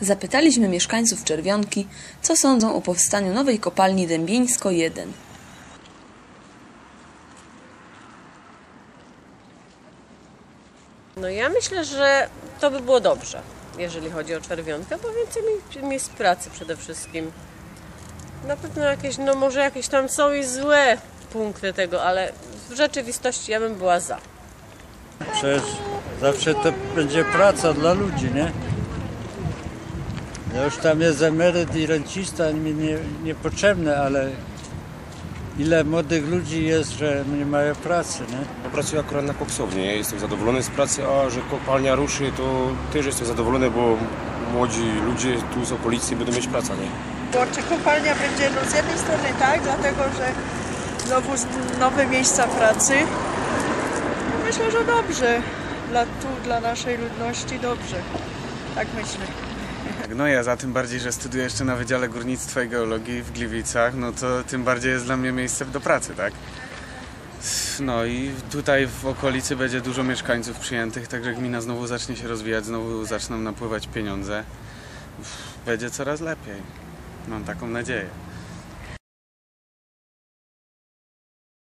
Zapytaliśmy mieszkańców Czerwionki, co sądzą o powstaniu nowej kopalni Dębieńsko 1. No ja myślę, że to by było dobrze, jeżeli chodzi o czerwionkę, bo więcej mi- miejsc pracy przede wszystkim. Na pewno jakieś, no może jakieś tam są i złe punkty tego, ale w rzeczywistości ja bym była za. Przecież zawsze to będzie praca dla ludzi, nie? Ja już tam jest emeryt i rencista, mi nie, niepotrzebne, ale ile młodych ludzi jest, że nie mają pracy, nie? Pracuję akurat na koksowni, ja jestem zadowolony z pracy, a że kopalnia ruszy, to też jestem zadowolony, bo młodzi ludzie tu z okolicy będą mieć pracę, nie? Kurczę, kopalnia będzie no z jednej strony tak, dlatego że znowu nowe miejsca pracy. Myślę, że dobrze. Dla tu, dla naszej ludności dobrze. Tak myślę. No ja za tym bardziej, że studiuję jeszcze na Wydziale Górnictwa i Geologii w Gliwicach, no to tym bardziej jest dla mnie miejsce do pracy, tak? No i tutaj w okolicy będzie dużo mieszkańców przyjętych, także gmina znowu zacznie się rozwijać, znowu zaczną napływać pieniądze. Będzie coraz lepiej. Mam taką nadzieję.